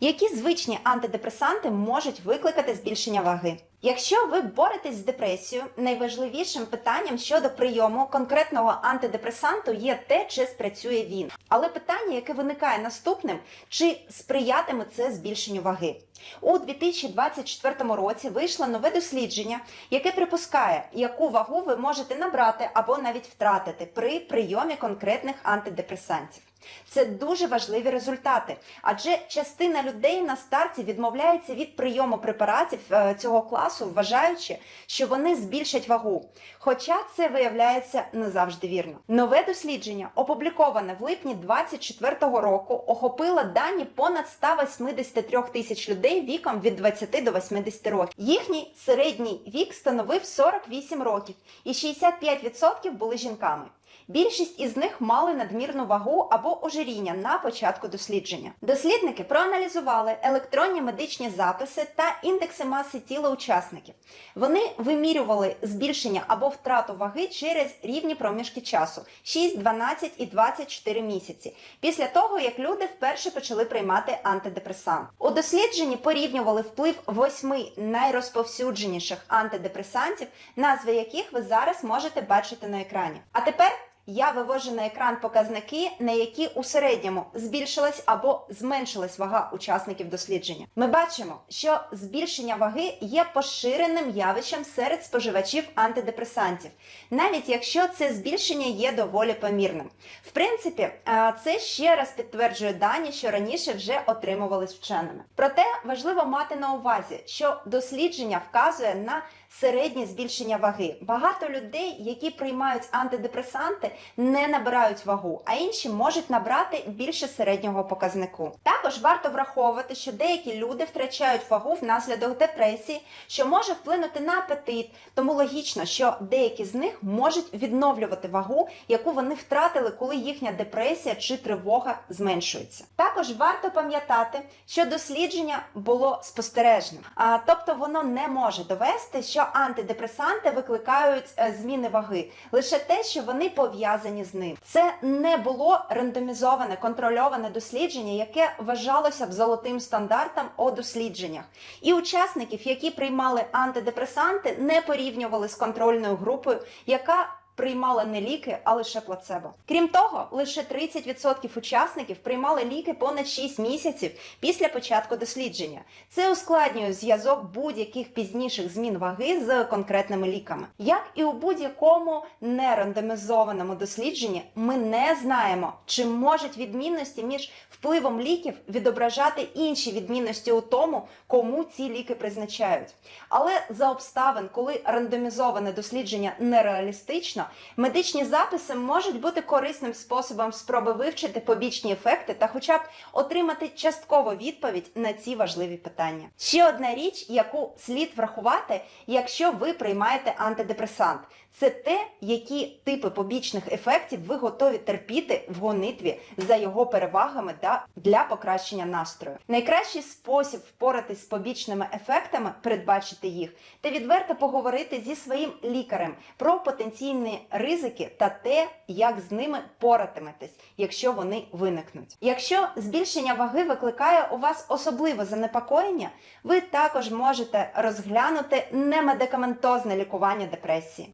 Які звичні антидепресанти можуть викликати збільшення ваги? Якщо ви боретесь з депресією, найважливішим питанням щодо прийому конкретного антидепресанту є те, чи спрацює він. Але питання, яке виникає наступним, чи сприятиме це збільшенню ваги? У 2024 році вийшло нове дослідження, яке припускає, яку вагу ви можете набрати або навіть втратити при прийомі конкретних антидепресантів. Це дуже важливі результати, адже частина людей на старті відмовляється від прийому препаратів е, цього класу, вважаючи, що вони збільшать вагу. Хоча це виявляється не завжди вірно. Нове дослідження, опубліковане в липні 2024 року, охопило дані понад 183 тисяч людей віком від 20 до 80 років. Їхній середній вік становив 48 років, і 65% були жінками. Більшість із них мали надмірну вагу або ожиріння на початку дослідження. Дослідники проаналізували електронні медичні записи та індекси маси тіла учасників. Вони вимірювали збільшення або втрату ваги через рівні проміжки часу 6, 12 і 24 місяці після того, як люди вперше почали приймати антидепресант. У дослідженні порівнювали вплив восьми найрозповсюдженіших антидепресантів, назви яких ви зараз можете бачити на екрані. А тепер я вивожу на екран показники, на які у середньому збільшилась або зменшилась вага учасників дослідження. Ми бачимо, що збільшення ваги є поширеним явищем серед споживачів антидепресантів, навіть якщо це збільшення є доволі помірним. В принципі, це ще раз підтверджує дані, що раніше вже отримувались вченими. Проте важливо мати на увазі, що дослідження вказує на середнє збільшення ваги. Багато людей, які приймають антидепресанти, не набирають вагу, а інші можуть набрати більше середнього показнику. Також варто враховувати, що деякі люди втрачають вагу внаслідок депресії, що може вплинути на апетит, тому логічно, що деякі з них можуть відновлювати вагу, яку вони втратили, коли їхня депресія чи тривога зменшується. Також варто пам'ятати, що дослідження було спостережним, а тобто воно не може довести, що антидепресанти викликають е, зміни ваги, лише те, що вони пов'язані з ним. Це не було рандомізоване контрольоване дослідження, яке вважалося б золотим стандартом у дослідженнях. І учасників, які приймали антидепресанти, не порівнювали з контрольною групою, яка Приймала не ліки, а лише плацебо. Крім того, лише 30% учасників приймали ліки понад 6 місяців після початку дослідження. Це ускладнює зв'язок будь-яких пізніших змін ваги з конкретними ліками. Як і у будь-якому нерандомізованому дослідженні, ми не знаємо, чи можуть відмінності між впливом ліків відображати інші відмінності у тому, кому ці ліки призначають. Але за обставин, коли рандомізоване дослідження нереалістично, медичні записи можуть бути корисним способом спроби вивчити побічні ефекти та, хоча б отримати часткову відповідь на ці важливі питання. Ще одна річ, яку слід врахувати, якщо ви приймаєте антидепресант, це те, які типи побічних ефектів ви готові терпіти в гонитві за його перевагами та для покращення настрою. Найкращий спосіб впоратись з побічними ефектами, передбачити їх, та відверто поговорити зі своїм лікарем про потенційні ризики та те, як з ними поратиметесь, якщо вони виникнуть. Якщо збільшення ваги викликає у вас особливе занепокоєння, ви також можете розглянути немедикаментозне лікування депресії.